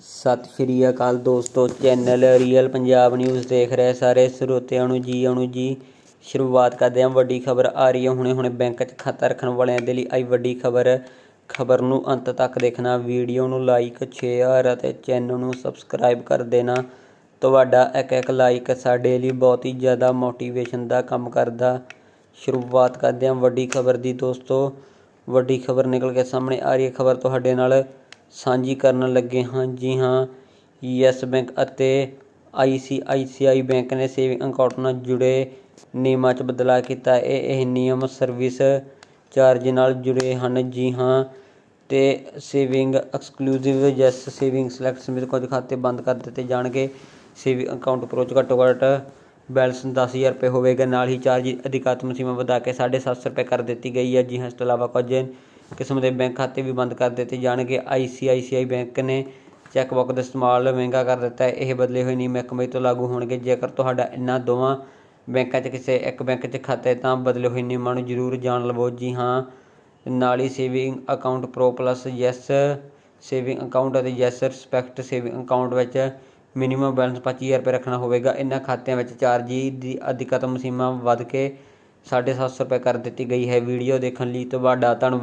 ਸਤਿ ਸ਼੍ਰੀ ਅਕਾਲ ਦੋਸਤੋ, channel real Punjab news ਦੇਖ ਰਹੇ ਸਾਰੇ ਸਰੋਤਿਆਂ ਨੂੰ ਜੀ ਆਣੂ ਜੀ। ਸ਼ੁਰੂਆਤ ਕਰਦੇ ਹਾਂ ਵੱਡੀ ਖਬਰ ਆ ਰਹੀ ਹੈ। ਹੁਣੇ ਹੁਣੇ ਬੈਂਕ 'ਚ ਖਾਤਾ ਰੱਖਣ ਵਾਲਿਆਂ ਦੇ ਲਈ ਆਈ ਵੱਡੀ ਖਬਰ। ਖਬਰ ਨੂੰ ਅੰਤ ਤੱਕ ਦੇਖਣਾ, ਵੀਡੀਓ ਨੂੰ ਲਾਈਕ ਸ਼ੇਅਰ ਅਤੇ ਚੈਨਲ ਨੂੰ ਸਬਸਕ੍ਰਾਈਬ ਕਰ ਦੇਣਾ। ਤੁਹਾਡਾ ਇੱਕ ਇੱਕ ਲਾਈਕ ਸਾਡੇ ਲਈ ਬਹੁਤ ਹੀ ਜ਼ਿਆਦਾ ਮੋਟੀਵੇਸ਼ਨ ਦਾ ਕੰਮ ਕਰਦਾ। ਸ਼ੁਰੂਆਤ ਕਰਦੇ ਹਾਂ ਵੱਡੀ ਖਬਰ ਦੀ ਦੋਸਤੋ। ਵੱਡੀ ਖਬਰ ਨਿਕਲ ਕੇ ਸਾਹਮਣੇ ਆ ਰਹੀ ਹੈ। ਖਬਰ ਤੁਹਾਡੇ ਨਾਲ ਸਾਂਝੀ ਕਰਨ ਲੱਗੇ ਹਾਂ। ਜੀ ਹਾਂ, ਯੈਸ ਬੈਂਕ ਅਤੇ ਆਈਸੀਆਈਸੀਆਈ ਬੈਂਕ ਨੇ ਸੇਵਿੰਗ ਅਕਾਊਂਟ ਨਾਲ ਜੁੜੇ ਨਿਯਮਾਂ 'ਚ ਬਦਲਾਅ ਕੀਤਾ। ਇਹ ਇਹ ਨਿਯਮ ਸਰਵਿਸ ਚਾਰਜ ਨਾਲ ਜੁੜੇ ਹਨ। ਜੀ ਹਾਂ, ਤੇ saving exclusive Yes saving select ਸਮੇਤ ਕੁਝ ਖਾਤੇ ਬੰਦ ਕਰ ਦਿੱਤੇ ਜਾਣਗੇ। ਸੇਵਿੰਗ ਅਕਾਊਂਟ ਪ੍ਰੋ ਘੱਟੋ ਘੱਟ ਬੈਲੈਂਸ 10000 ਰੁਪਏ ਹੋਵੇਗਾ। ਨਾਲ ਹੀ ਚਾਰਜ ਅਧਿਕਾਤਮ ਸੀਮਾ ਵਧਾ ਕੇ 750 ਰੁਪਏ ਕਰ ਦਿੱਤੀ ਗਈ ਹੈ। ਜੀ ਹਾਂ, ਇਸ ਤੋਂ ਇਲਾਵਾ ਕੁਝ ਕਿਸਮ ਦੇ ਬੈਂਕ ਖਾਤੇ ਵੀ ਬੰਦ ਕਰ ਦਿੱਤੇ ਜਾਣਗੇ। ਆਈਸੀਆਈਸੀਆਈ ਬੈਂਕ ਨੇ ਚੈੱਕਬੁੱਕ ਦਾ ਇਸਤੇਮਾਲ ਮਹਿੰਗਾ ਕਰ ਦਿੱਤਾ ਹੈ। ਇਹ ਬਦਲੇ ਹੋਏ ਨਿਯਮ ਇੱਕ ਮਈ ਤੋਂ ਲਾਗੂ ਹੋਣਗੇ। ਜੇਕਰ ਤੁਹਾਡਾ ਇਹਨਾਂ ਦੋਵਾਂ ਬੈਂਕਾਂ 'ਚ ਕਿਸੇ ਇੱਕ ਬੈਂਕ 'ਚ ਖਾਤਾ ਹੈ, ਤਾਂ ਬਦਲੇ ਹੋਏ ਨਿਯਮਾਂ ਨੂੰ ਜ਼ਰੂਰ ਜਾਣ ਲਵੋ। ਜੀ ਹਾਂ, ਨਾਲ ਹੀ saving account pro plus Yes saving account ਅਤੇ ਯੈਸ ਰਿਸਪੈਕਟ ਸੇਵਿੰਗ ਅਕਾਊਂਟ ਵਿੱਚ ਮਿਨੀਮਮ ਬੈਲੈਂਸ 25000 ਰੁਪਏ ਰੱਖਣਾ ਹੋਵੇਗਾ। ਇਹਨਾਂ ਖਾਤਿਆਂ ਵਿੱਚ ਚਾਰਜ ਦੀ ਅਧਿਕਤਮ ਸੀਮਾ ਵੱਧ ਕੇ 750 ਰੁਪਏ ਕਰ ਦਿੱਤੀ ਗਈ ਹੈ। ਵੀਡੀਓ ਦੇਖਣ ਲਈ ਤੁਹਾਡਾ ਧੰਨਵਾਦ।